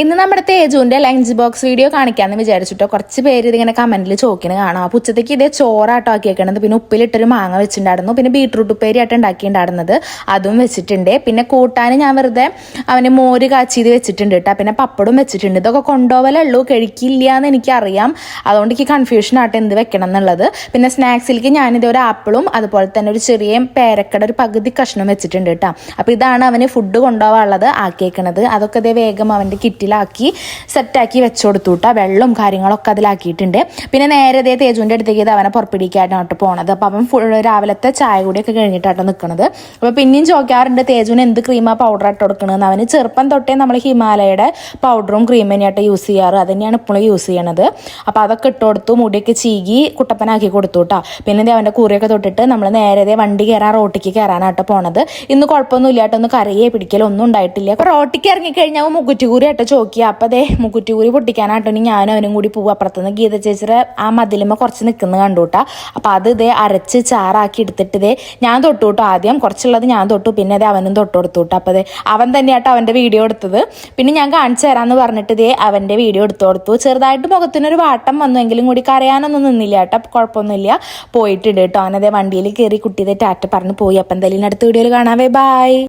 ഇന്ന് നമ്മുടെ തേജുവിന്റെ ലഞ്ച് ബോക്സ് വീഡിയോ കാണിക്കാന്ന് വിചാരിച്ചിട്ടോ. കുറച്ച് പേര് ഇതിങ്ങനെ കമന്റിൽ ചോക്കിന് കാണാം. അപ്പൊ ഉച്ചത്തേക്ക് ഇതേ ചോറാട്ടോ ആക്കിയേക്കണത്. പിന്നെ ഉപ്പിലിട്ടൊരു മാങ്ങ വെച്ചിട്ടുണ്ടായിരുന്നു പിന്നെ ബീട്രൂട്ട് ഉപ്പേരി ആയിട്ട് ഉണ്ടാക്കിയിട്ടുണ്ടായിരുന്നത് അതും വെച്ചിട്ടുണ്ട്. പിന്നെ കൂട്ടാൻ ഞാൻ വെറുതെ അവന് മോര് കാച്ചി ഇത് വെച്ചിട്ടുണ്ട് കേട്ടോ പിന്നെ പപ്പടും വെച്ചിട്ടുണ്ട്. ഇതൊക്കെ കൊണ്ടുപോകലുള്ളൂ കഴിക്കില്ല എന്ന് എനിക്കറിയാം. അതുകൊണ്ട് എനിക്ക് കൺഫ്യൂഷൻ ആയിട്ട് എന്ത് വെക്കണം എന്നുള്ളത്. പിന്നെ സ്നാക്സിലേക്ക് ഞാനിത് ഒരു ആപ്പിളും അതുപോലെ തന്നെ ഒരു ചെറിയ പേരക്കട ഒരു പകുതി കഷ്ണം വെച്ചിട്ടുണ്ട് കേട്ടോ അപ്പൊ ഇതാണ് അവന് ഫുഡ് കൊണ്ടുപോകാനുള്ളത് ആക്കിയേക്കണത്. അതൊക്കെ ഇതേ വേഗം അവന്റെ കിറ്റിലാക്കി സെറ്റാക്കി വെച്ചു കൊടുത്തു കേട്ടോ വെള്ളം കാര്യങ്ങളൊക്കെ അതിലാക്കിയിട്ടുണ്ട്. പിന്നെ നേരത്തെ തേജുവിന്റെ അടുത്തേക്ക് അവനെ പുറപ്പെടിക്കായിട്ടാണ് കേട്ടോ പോണത്. അപ്പം അവൻ ഫുൾ രാവിലത്തെ ചായ കൂടിയൊക്കെ കഴിഞ്ഞിട്ടാട്ടോ നിൽക്കുന്നത് അപ്പോൾ പിന്നെയും ചോദിക്കാറുണ്ട് തേജുവിന് എന്ത് ക്രീമാ പൗഡർ ഇട്ട് കൊടുക്കണമെന്ന് അവന് ചെറുപ്പം തൊട്ടേ നമ്മൾ ഹിമാലയയുടെ പൗഡറും ക്രീം തന്നെയായിട്ട് യൂസ് ചെയ്യാറ്. അത് തന്നെയാണ് ഇപ്പോഴും യൂസ് ചെയ്യണത്. അപ്പോൾ അതൊക്കെ ഇട്ട് കൊടുത്തു മുടിയൊക്കെ ചീകി കുട്ടപ്പനാക്കി കൊടുത്തു കേട്ടോ. പിന്നെ അവന്റെ കൂറിയൊക്കെ തൊട്ടിട്ട് നമ്മൾ നേരത്തെ വണ്ടി കയറാൻ റോട്ടിക്ക് കയറാനായിട്ട് പോണത്. ഇന്ന് കുഴപ്പമൊന്നും ഇല്ലാട്ടോ ഒന്ന് കരയെ പിടിക്കലോ ഒന്നും ഉണ്ടായിട്ടില്ല. അപ്പോൾ റോട്ടിക്ക് ഇറങ്ങിക്കഴിഞ്ഞാൽ മുക്കുറ്റിക്കൂരി ആയിട്ട് അപ്പം അപ്പം മുക്കുറ്റി കൂടി പൊട്ടിക്കാനാട്ടോ. ഇനി ഞാനും അവനും കൂടി പോകും അപ്പുറത്തുനിന്ന് ഗീത ചേച്ചിയുടെ ആ മതിലുമ്മ കുറച്ച് നിൽക്കുന്നത് കണ്ടുകൂട്ടാ അപ്പം അത് ഇതേ അരച്ച് ചാറാക്കി എടുത്തിട്ട് ഇതേ ഞാൻ തൊട്ടു കേട്ടോ ആദ്യം കുറച്ചുള്ളത് ഞാൻ തൊട്ടു. പിന്നെ അതേ അവനും തൊട്ടു കൊടുത്തു കേട്ടോ അപ്പം ദേ അവൻ തന്നെയാട്ടോ അവന്റെ വീഡിയോ എടുത്തത്. പിന്നെ ഞാൻ കാണിച്ചു തരാമെന്ന് പറഞ്ഞിട്ട് ഇതേ അവന്റെ വീഡിയോ എടുത്തു കൊടുത്തു. ചെറുതായിട്ട് മുഖത്തിനൊരു വാട്ടം വന്നു. എങ്കിലും കൂടി കരയാനൊന്നും നിന്നില്ല കേട്ടോ. കുഴപ്പമൊന്നുമില്ല. പോയിട്ടുണ്ട് കേട്ടോ. അവനതേ വണ്ടിയിൽ കയറി കുട്ടിയതേ ടാറ്റ പറഞ്ഞ് പോയി. അപ്പം എന്തായാലും അടുത്ത വീഡിയോയിൽ കാണാവേ. ബായ്